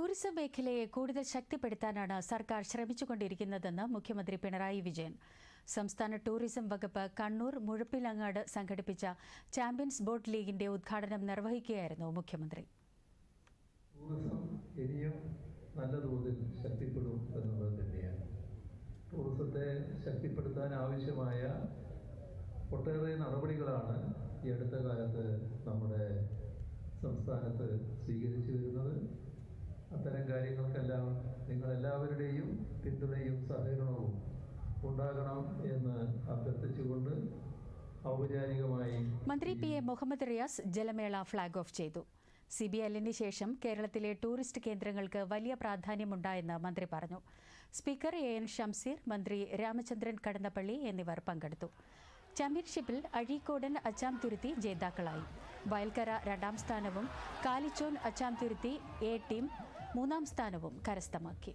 Tourism മേഖലയെ കൂടുതൽ ശക്തിപ്പെടുത്താനാണ് സർക്കാർ ശ്രമിച്ചുകൊണ്ടിരിക്കുന്നതെന്ന് മുഖ്യമന്ത്രി പിണറായി വിജയൻ. സംസ്ഥാന ടൂറിസം വകുപ്പ് കണ്ണൂർ മുഴപ്പിലങ്ങാട് സംഘടിപ്പിച്ച ചാമ്പ്യൻസ് ബോട്ട് ലീഗിന്റെ ഉദ്ഘാടനം നിർവഹിക്കുകയായിരുന്നു മുഖ്യമന്ത്രി. ടൂറിസത്തെ ശക്തിപ്പെടുത്താൻ ആവശ്യമായ ഒട്ടേറെ നടപടികളാണ് ഈ അടുത്ത കാലത്ത് നമ്മുടെ സംസ്ഥാനത്ത് സ്വീകരിച്ചു വരുന്നത്. അത്തരം കാര്യങ്ങൾക്കെല്ലാം നിങ്ങളെല്ലാവരുടെയും പിന്തുണയും സഹകരണവും ഉണ്ടാകണം എന്ന് അഭ്യർത്ഥിച്ചുകൊണ്ട് ഔപചാരികമായി മന്ത്രി പി എ മുഹമ്മദ് റിയാസ് ജലമേള ഫ്ളാഗ് ഓഫ് ചെയ്തു. സി ബി എല്ലിന് ശേഷം കേരളത്തിലെ ടൂറിസ്റ്റ് കേന്ദ്രങ്ങൾക്ക് വലിയ പ്രാധാന്യമുണ്ടായെന്ന് മന്ത്രി പറഞ്ഞു. സ്പീക്കർ എ എൻ ഷംസീർ മന്ത്രി രാമചന്ദ്രൻ കടന്നപ്പള്ളി എന്നിവർ പങ്കെടുത്തു. ചാമ്പ്യൻഷിപ്പിൽ അഴീക്കോടൻ അച്ചാംതുരുത്തി ജേതാക്കളായി. വയൽക്കര രണ്ടാം സ്ഥാനവും കാലിച്ചോൻ അച്ചാംതുരുത്തി എ ടീം മൂന്നാം സ്ഥാനവും കരസ്ഥമാക്കി